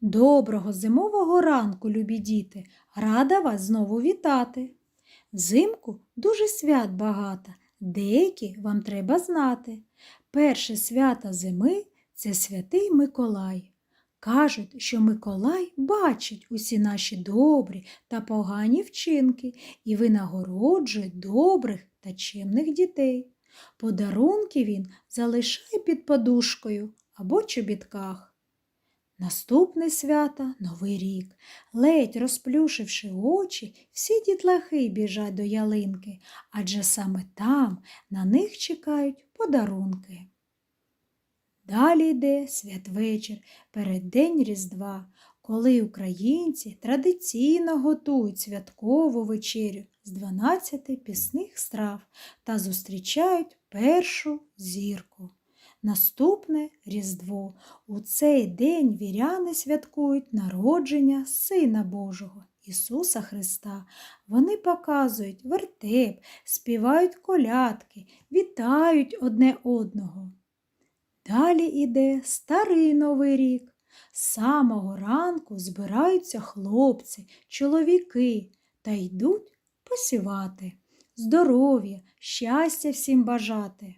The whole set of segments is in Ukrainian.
Доброго зимового ранку, любі діти! Рада вас знову вітати. Взимку дуже свят багато, деякі вам треба знати. Перше свято зими це святий Миколай. Кажуть, що Миколай бачить усі наші добрі та погані вчинки і винагороджує добрих та чемних дітей. Подарунки він залишає під подушкою або чобітках. Наступне свято Новий рік. Ледь розплюшивши очі, всі дітлахи біжать до ялинки, адже саме там на них чекають подарунки. Далі йде святвечір, переддень Різдва, коли українці традиційно готують святкову вечерю з 12 пісних страв та зустрічають першу зірку. Наступне Різдво. У цей день віряни святкують народження Сина Божого, Ісуса Христа. Вони показують вертеп, співають колядки, вітають одне одного. Далі іде старий новий рік. З самого ранку збираються хлопці, чоловіки та йдуть посівати. Здоров'я, щастя всім бажати.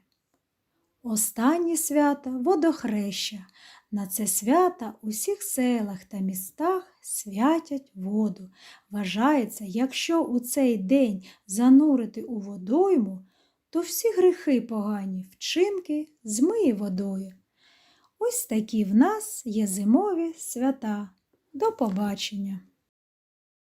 Останнє свято водохреща. На це свято у всіх селах та містах святять воду. Вважається, якщо у цей день занурити у водойму, то всі гріхи погані вчинки змиє водою. Ось такі в нас є зимові свята. До побачення!